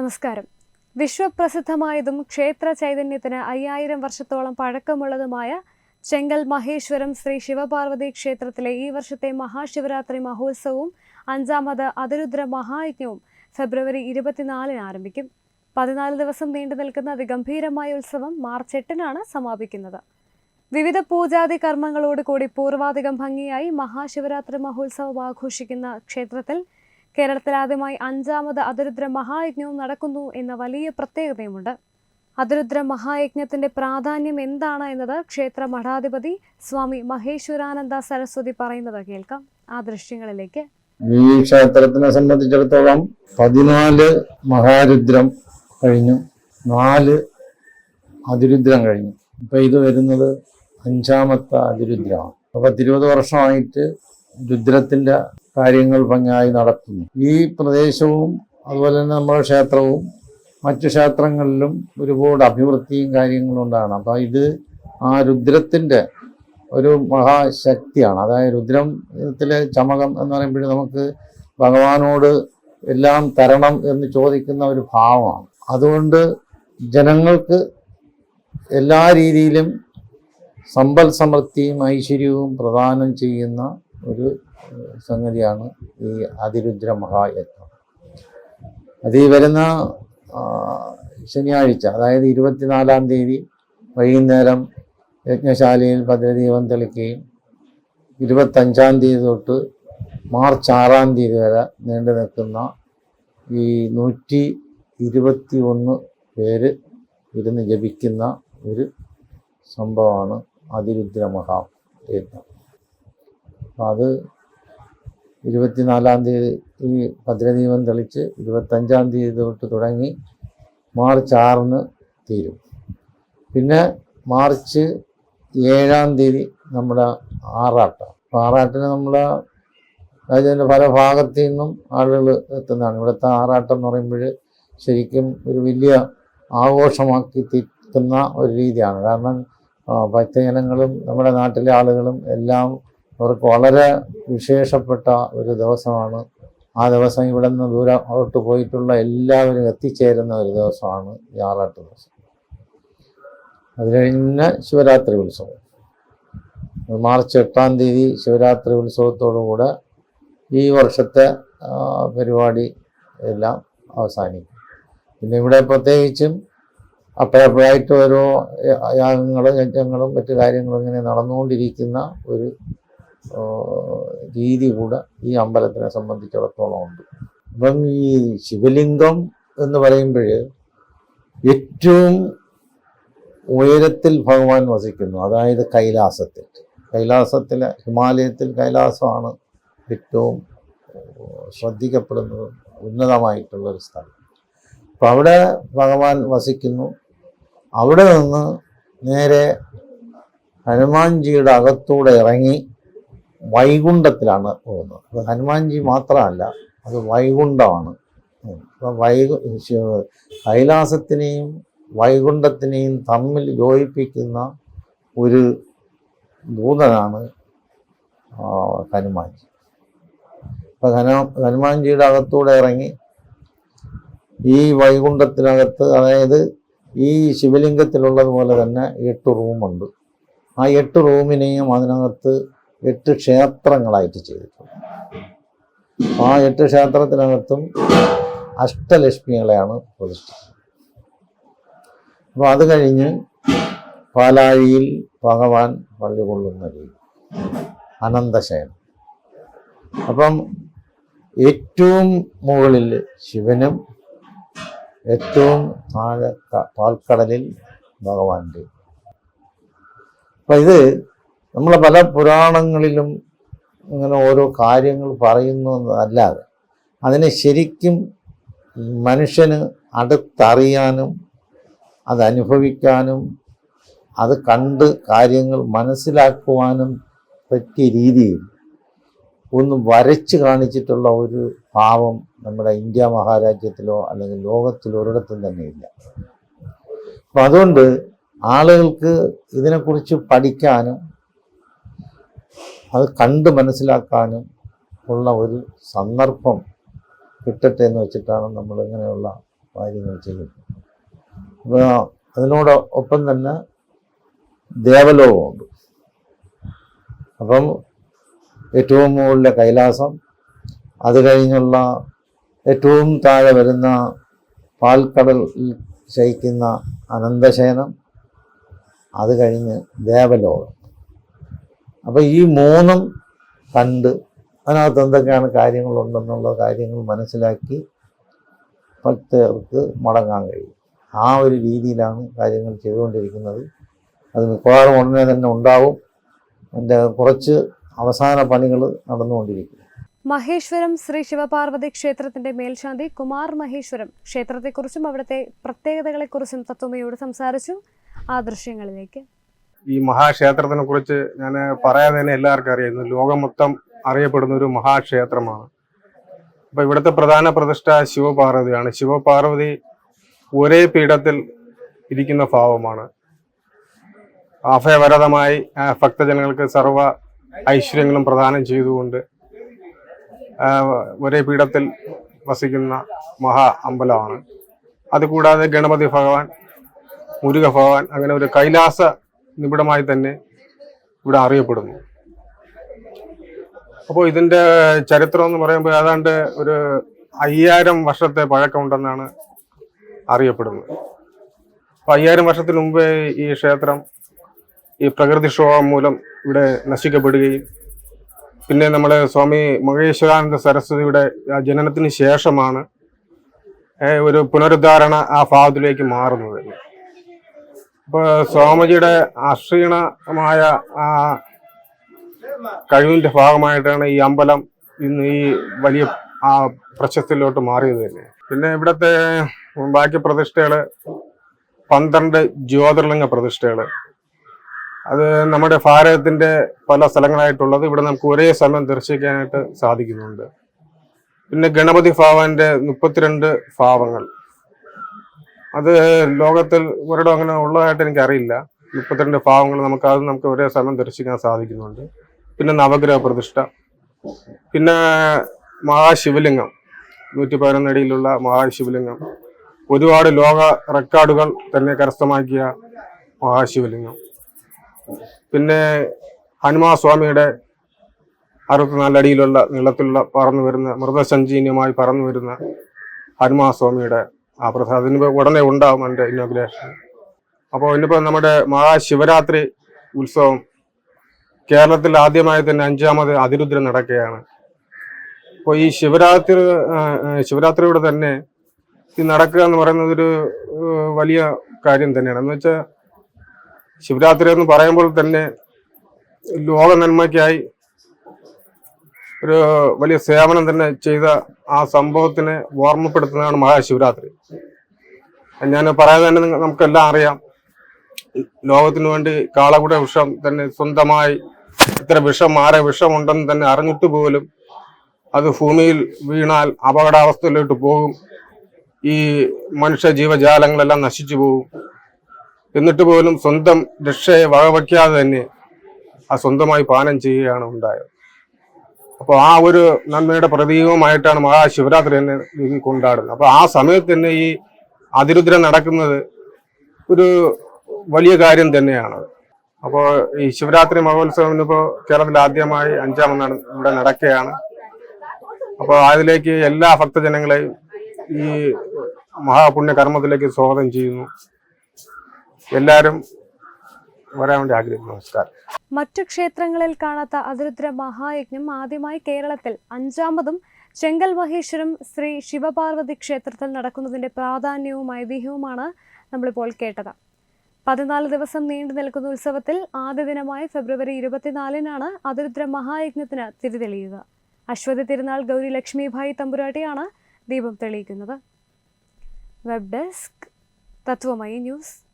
നമസ്കാരം. വിശ്വപ്രസിദ്ധമായതും ക്ഷേത്ര ചൈതന്യത്തിന് അയ്യായിരം വർഷത്തോളം പഴക്കമുള്ളതുമായ ചെങ്കൽ മഹേശ്വരം ശ്രീ ശിവപാർവതി ക്ഷേത്രത്തിലെ ഈ വർഷത്തെ മഹാശിവരാത്രി മഹോത്സവവും അഞ്ചാമത് അതിരുദ്ര മഹായജ്ഞവും ഫെബ്രുവരി ഇരുപത്തിനാലിന് ആരംഭിക്കും. പതിനാല് ദിവസം നീണ്ടു നിൽക്കുന്ന അതിഗംഭീരമായ ഉത്സവം മാർച്ച് എട്ടിനാണ് സമാപിക്കുന്നത്. വിവിധ പൂജാതി കർമ്മങ്ങളോട് കൂടി പൂർവാധികം ഭംഗിയായി മഹാശിവരാത്രി മഹോത്സവം ആഘോഷിക്കുന്ന ക്ഷേത്രത്തിൽ കേരളത്തിൽ ആദ്യമായി അഞ്ചാമത് അതിരുദ്ര മഹായജ്ഞവും നടക്കുന്നു എന്ന വലിയ പ്രത്യേകതയുമുണ്ട്. അതിരുദ്ര മഹായജ്ഞത്തിന്റെ പ്രാധാന്യം എന്താണ് എന്നത് ക്ഷേത്ര മഠാധിപതി സ്വാമി മഹേശ്വരാനന്ദ സരസ്വതി പറയുന്നത് കേൾക്കാം. ആ ദൃശ്യങ്ങളിലേക്ക്. ഈ ക്ഷേത്രത്തിനെ സംബന്ധിച്ചിടത്തോളം പതിനാല് മഹാരുദ്രം കഴിഞ്ഞു. നാല് അതിരുദ്രം കഴിഞ്ഞു. ഇപ്പൊ ഇത് വരുന്നത് അഞ്ചാമത്തെ അതിരുദ്രമാണ്. അപ്പൊ പത്തിരുപത് വർഷമായിട്ട് രുദ്രത്തിന്റെ കാര്യങ്ങൾ ഭംഗിയായി നടത്തുന്നു. ഈ പ്രദേശവും അതുപോലെ തന്നെ നമ്മുടെ ക്ഷേത്രവും മറ്റു ക്ഷേത്രങ്ങളിലും ഒരുപാട് അഭിവൃദ്ധിയും കാര്യങ്ങളും ഉണ്ടാണ് അപ്പൊ ഇത് ആ രുദ്രത്തിന്റെ ഒരു മഹാശക്തിയാണ്. അതായത് രുദ്രത്തിലെ ചമകം എന്ന് പറയുമ്പോൾ നമുക്ക് ഭഗവാനോട് എല്ലാം തരണം എന്ന് ചോദിക്കുന്ന ഒരു ഭാവമാണ്. അതുകൊണ്ട് ജനങ്ങൾക്ക് എല്ലാ രീതിയിലും സമ്പൽ സമൃദ്ധിയും ഐശ്വര്യവും പ്രദാനം ചെയ്യുന്ന ഒരു സംഗതിയാണ് ഈ അതിരുദ്ര മഹായജ്ഞം. അത് ഈ വരുന്ന ശനിയാഴ്ച അതായത് ഇരുപത്തിനാലാം തീയതി വൈകുന്നേരം യജ്ഞശാലയിൽ ഭദ്രദീപം തെളിക്കുകയും ഇരുപത്തഞ്ചാം തീയതി തൊട്ട് മാർച്ച് ആറാം തീയതി വരെ നീണ്ടു നിൽക്കുന്ന ഈ നൂറ്റി ഇരുപത്തി ഒന്ന് പേര് ഇരുന്ന് ജപിക്കുന്ന ഒരു സംഭവമാണ് അതിരുദ്ര മഹായജ്ഞം. അപ്പം അത് ഇരുപത്തിനാലാം തീയതി ഈ ഭദ്രദീപം തെളിച്ച് ഇരുപത്തഞ്ചാം തീയതി തൊട്ട് തുടങ്ങി മാർച്ച് ആറിന് തീരും. പിന്നെ മാർച്ച് ഏഴാം തീയതി നമ്മുടെ ആറാട്ടാണ് അപ്പോൾ ആറാട്ടിന് നമ്മുടെ രാജ്യത്തിന്റെ പല ഭാഗത്തു നിന്നും ആളുകൾ എത്തുന്നതാണ്. ഇവിടുത്തെ ആറാട്ടം എന്ന് പറയുമ്പോൾ ശരിക്കും ഒരു വലിയ ആഘോഷമാക്കി തീർക്കുന്ന ഒരു രീതിയാണ്. കാരണം ഭക്തജനങ്ങളും നമ്മുടെ നാട്ടിലെ ആളുകളും എല്ലാം അവർക്ക് വളരെ വിശേഷപ്പെട്ട ഒരു ദിവസമാണ്. ആ ദിവസം ഇവിടെ നിന്ന് ദൂരം അവിട്ട് പോയിട്ടുള്ള എല്ലാവരും എത്തിച്ചേരുന്ന ഒരു ദിവസമാണ് ഈ ആറാട്ട് ദിവസം. അത് കഴിഞ്ഞ ശിവരാത്രി ഉത്സവം. മാർച്ച് എട്ടാം തീയതി ശിവരാത്രി ഉത്സവത്തോടുകൂടെ ഈ വർഷത്തെ പരിപാടി എല്ലാം അവസാനിക്കും. പിന്നെ ഇവിടെ പ്രത്യേകിച്ചും അപ്പോഴപ്പോഴായിട്ട് ഓരോ യാഗങ്ങളും യജ്ഞങ്ങളും മറ്റു കാര്യങ്ങളും ഇങ്ങനെ നടന്നുകൊണ്ടിരിക്കുന്ന ഒരു രീതി കൂടെ ഈ അമ്പലത്തിനെ സംബന്ധിച്ചിടത്തോളം ഉണ്ട്. അപ്പം ഈ ശിവലിംഗം എന്ന് പറയുമ്പോൾ ഏറ്റവും ഉയരത്തിൽ ഭഗവാൻ വസിക്കുന്നു. അതായത് കൈലാസത്തിൽ. കൈലാസത്തിലെ ഹിമാലയത്തിൽ കൈലാസമാണ് ഏറ്റവും ശ്രദ്ധിക്കപ്പെടുന്നതും ഉന്നതമായിട്ടുള്ളൊരു സ്ഥലം. അപ്പം അവിടെ ഭഗവാൻ വസിക്കുന്നു. അവിടെ നിന്ന് നേരെ ഹനുമാൻജിയുടെ അകത്തൂടെ ഇറങ്ങി വൈകുണ്ഠത്തിലാണ് പോകുന്നത്. അപ്പോൾ ഹനുമാൻജി മാത്രമല്ല അത് വൈകുണ്ഠമാണ്. അപ്പോൾ വൈകു കൈലാസത്തിനെയും വൈകുണ്ഠത്തിനെയും തമ്മിൽ യോജിപ്പിക്കുന്ന ഒരു ദൂതനാണ് ഹനുമാൻജി. അപ്പം ഹനു ഹനുമാൻജിയുടെ അകത്തൂടെ ഇറങ്ങി ഈ വൈകുണ്ഠത്തിനകത്ത് അതായത് ഈ ശിവലിംഗത്തിലുള്ളതുപോലെ തന്നെ എട്ട് റൂമുണ്ട്. ആ എട്ട് റൂമിനെയും അതിനകത്ത് എട്ട് ക്ഷേത്രങ്ങളായിട്ട് ചെയ്തിട്ടുണ്ട്. ആ എട്ട് ക്ഷേത്രത്തിനകത്തും അഷ്ടലക്ഷ്മികളെയാണ് പ്രതിഷ്ഠിച്ചത്. അപ്പോൾ അത് കഴിഞ്ഞ് പാലാഴിയിൽ ഭഗവാൻ പള്ളി കൊള്ളുന്ന രീതി അനന്തശയനം. അപ്പം ഏറ്റവും മുകളിൽ ശിവനും ഏറ്റവും താഴെ പാൽക്കടലിൽ ഭഗവാന്റെ അപ്പം ഇത് നമ്മളെ പല പുരാണങ്ങളിലും ഇങ്ങനെ ഓരോ കാര്യങ്ങൾ പറയുന്നു എന്നതല്ലാതെ അതിനെ ശരിക്കും മനുഷ്യന് അടുത്തറിയാനും അത് അനുഭവിക്കാനും അത് കണ്ട് കാര്യങ്ങൾ മനസ്സിലാക്കുവാനും പറ്റിയ രീതിയിൽ ഒന്ന് വരച്ച് കാണിച്ചിട്ടുള്ള ഒരു ഭാവം നമ്മുടെ ഇന്ത്യ മഹാരാജ്യത്തിലോ അല്ലെങ്കിൽ ലോകത്തിലോ ഒരിടത്തും തന്നെ ഇല്ല. അപ്പം അതുകൊണ്ട് ആളുകൾക്ക് ഇതിനെക്കുറിച്ച് പഠിക്കാനും അത് കണ്ട് മനസ്സിലാക്കാനും ഉള്ള ഒരു സന്ദർഭം കിട്ടട്ടെ എന്ന് വെച്ചിട്ടാണ് നമ്മൾ ഇങ്ങനെയുള്ള കാര്യങ്ങൾ ചെയ്യുന്നത്. അപ്പോൾ അതിനോട് ഒപ്പം തന്നെ ദേവലോകമുണ്ട് അപ്പം ഏറ്റവും മുകളിലെ കൈലാസം അത് കഴിഞ്ഞുള്ള ഏറ്റവും താഴെ വരുന്ന പാൽക്കടലിൽ ശയിക്കുന്ന അനന്തശയനം അത് കഴിഞ്ഞ് ദേവലോകം. അപ്പോൾ ഈ മൂന്നും കണ്ട് അതിനകത്ത് എന്തൊക്കെയാണ് കാര്യങ്ങളുണ്ടെന്നുള്ള കാര്യങ്ങൾ മനസ്സിലാക്കി ഭക്തർക്ക് മടങ്ങാൻ കഴിയും. ആ ഒരു രീതിയിലാണ് കാര്യങ്ങൾ ചെയ്തുകൊണ്ടിരിക്കുന്നത്. അത് മിക്കവാറും ഉടനെ തന്നെ ഉണ്ടാവും. അതിന്റെ കുറച്ച് അവസാന പണികൾ നടന്നുകൊണ്ടിരിക്കും. മഹേശ്വരം ശ്രീ ശിവപാർവതി ക്ഷേത്രത്തിന്റെ മേൽശാന്തി കുമാർ മഹേശ്വരം ക്ഷേത്രത്തെക്കുറിച്ചും അവിടുത്തെ പ്രത്യേകതകളെക്കുറിച്ചും തത്വമയോട് സംസാരിച്ചു. ആ ദൃശ്യങ്ങളിലേക്ക് ഈ മഹാക്ഷേത്രത്തിനെ കുറിച്ച് ഞാൻ പറയാതെ തന്നെ എല്ലാവർക്കും അറിയാം. ലോകം മൊത്തം അറിയപ്പെടുന്ന ഒരു മഹാക്ഷേത്രമാണ്. അപ്പൊ ഇവിടുത്തെ പ്രധാന പ്രതിഷ്ഠ ശിവപാർവതിയാണ്. ശിവപാർവതി ഒരേ പീഠത്തിൽ ഇരിക്കുന്ന ഭാവമാണ്. അഭയവരതമായി ഭക്തജനങ്ങൾക്ക് സർവ ഐശ്വര്യങ്ങളും പ്രദാനം ചെയ്തുകൊണ്ട് ഒരേ പീഠത്തിൽ വസിക്കുന്ന മഹാ അമ്പലമാണ്. അതുകൂടാതെ ഗണപതി ഭഗവാൻ മുരുക ഭഗവാൻ അങ്ങനെ ഒരു കൈലാസ നിബിഡമായി തന്നെ ഇവിടെ അറിയപ്പെടുന്നു. അപ്പോൾ ഇതിന്റെ ചരിത്രം എന്ന് പറയുമ്പോൾ ഏതാണ്ട് ഒരു അയ്യായിരം വർഷത്തെ പഴക്കമുണ്ടെന്നാണ് അറിയപ്പെടുന്നത്. അപ്പോൾ അയ്യായിരം വർഷത്തിന് മുമ്പേ ഈ ക്ഷേത്രം ഈ പ്രകൃതിക്ഷോഭം മൂലം ഇവിടെ നശിക്കപ്പെടുകയും പിന്നെ നമ്മുടെ സ്വാമി മഹേശ്വരാനന്ദ സരസ്വതിയുടെ ജനനത്തിന് ശേഷമാണ് ഒരു പുനരുദ്ധാരണ ആ ഭാവത്തിലേക്ക് മാറുന്നത്. തന്നെ സോമജിയുടെ അക്ഷീണമായ ആ കഴിവിന്റെ ഭാഗമായിട്ടാണ് ഈ അമ്പലം ഇന്ന് ഈ വലിയ ആ പ്രശസ്തിയിലോട്ട് മാറിയത് തന്നെ. പിന്നെ ഇവിടുത്തെ ബാക്കി പ്രതിഷ്ഠകൾ പന്ത്രണ്ട് ജ്യോതിർലിംഗ പ്രതിഷ്ഠകൾ. അത് നമ്മുടെ ഭാരതത്തിന്റെ പല സ്ഥലങ്ങളായിട്ടുള്ളത് ഇവിടെ നമുക്ക് ഒരേ സമയം ദർശിക്കാനായിട്ട് സാധിക്കുന്നുണ്ട്. പിന്നെ ഗണപതി ഭാവന്റെ മുപ്പത്തിരണ്ട് ഭാവങ്ങൾ. അത് ലോകത്തിൽ ഒരിടം അങ്ങനെ ഉള്ളതായിട്ട് എനിക്കറിയില്ല. മുപ്പത്തിരണ്ട് ഭാവങ്ങൾ നമുക്ക് അത് നമുക്ക് ഒരേ സമയം ദർശിക്കാൻ സാധിക്കുന്നുണ്ട്. പിന്നെ നവഗ്രഹ പ്രതിഷ്ഠ. പിന്നെ മഹാശിവലിംഗം. നൂറ്റി പതിനൊന്നടിയിലുള്ള മഹാശിവലിംഗം. ഒരുപാട് ലോക റെക്കോർഡുകൾ തന്നെ കരസ്ഥമാക്കിയ മഹാശിവലിംഗം. പിന്നെ ഹനുമാ സ്വാമിയുടെ അറുപത്തിനാലടിയിലുള്ള നീളത്തിലുള്ള പറന്നു വരുന്ന മൃതസഞ്ജീനിയുമായി പറന്നു വരുന്ന ഹനുമാ സ്വാമിയുടെ ആ പ്രസാദത്തിന് ഉടനെ ഉണ്ടാവും എന്റെ ഇന്നോഗ്രേഷൻ അപ്പോൾ ഇന്നിപ്പോൾ നമ്മുടെ മഹാശിവരാത്രി ഉത്സവം കേരളത്തിൽ ആദ്യമായി തന്നെ അഞ്ചാമത് അതിരുദ്രം നടക്കുകയാണ്. അപ്പോൾ ഈ ശിവരാത്രി ആ, തന്നെ ഈ നടക്കുക എന്ന് പറയുന്നത് ഒരു വലിയ കാര്യം തന്നെയാണ്. എന്ന് വെച്ചാൽ ശിവരാത്രി എന്ന് പറയുമ്പോൾ തന്നെ ലോക നന്മയ്ക്കായി ഒരു വലിയ സേവനം തന്നെ ചെയ്ത ആ സംഭവത്തിനെ ഓർമ്മപ്പെടുത്തുന്നതാണ് മഹാശിവരാത്രി. ഞാൻ പറയാതെ തന്നെ നമുക്കെല്ലാം അറിയാം. ലോകത്തിനു വേണ്ടി കാളകുട വിഷം തന്നെ സ്വന്തമായി ഇത്ര വിഷം ആരെ വിഷമുണ്ടെന്ന് തന്നെ അറിഞ്ഞിട്ട് പോലും അത് ഭൂമിയിൽ വീണാൽ അപകടാവസ്ഥയിലോട്ട് പോകും. ഈ മനുഷ്യ ജീവജാലങ്ങളെല്ലാം നശിച്ചു പോകും. എന്നിട്ട് പോലും സ്വന്തം രക്ഷയെ വകവയ്ക്കാതെ തന്നെ ആ സ്വന്തമായി പാനം ചെയ്യുകയാണ് ഉണ്ടായത്. അപ്പോൾ ആ ഒരു നന്മയുടെ പ്രതീകവുമായിട്ടാണ് മഹാശിവരാത്രി തന്നെ ഈ കൊണ്ടാടുന്നത്. അപ്പോൾ ആ സമയത്ത് തന്നെ ഈ അതിരുദ്ര നടക്കുന്നത് ഒരു വലിയ കാര്യം തന്നെയാണ്. അപ്പോൾ ഈ ശിവരാത്രി മഹോത്സവം ഇപ്പോൾ കേരളത്തിൽ ആദ്യമായി അഞ്ചാമെന്നാണ് ഇവിടെ നടക്കുകയാണ്. അപ്പോൾ അതിലേക്ക് എല്ലാ ഭക്തജനങ്ങളെയും ഈ മഹാപുണ്യ കർമ്മത്തിലേക്ക് സ്വാഗതം ചെയ്യുന്നു. എല്ലാവരും വരാൻ വേണ്ടി ആഗ്രഹിക്കുന്നു നമസ്കാരം. മറ്റു ക്ഷേത്രങ്ങളിൽ കാണാത്ത അതിരുദ്ര മഹായജ്ഞം ആദ്യമായി കേരളത്തിൽ അഞ്ചാമതും ചെങ്കൽ മഹേശ്വരം ശ്രീ ശിവപാർവതി ക്ഷേത്രത്തിൽ നടക്കുന്നതിന്റെ പ്രാധാന്യവും ഐതിഹ്യവുമാണ് നമ്മളിപ്പോൾ കേട്ടത്. പതിനാല് ദിവസം നീണ്ടു നിൽക്കുന്ന ഉത്സവത്തിൽ ആദ്യ ദിനമായ ഫെബ്രുവരി ഇരുപത്തിനാലിനാണ് അതിരുദ്ര മഹായജ്ഞത്തിന് തിരിതെളിയുക അശ്വതി തിരുനാൾ ഗൗരി ലക്ഷ്മിഭായി തമ്പുരാട്ടിയാണ് ദീപം തെളിയിക്കുന്നത്. Web desk Tatwamayi news.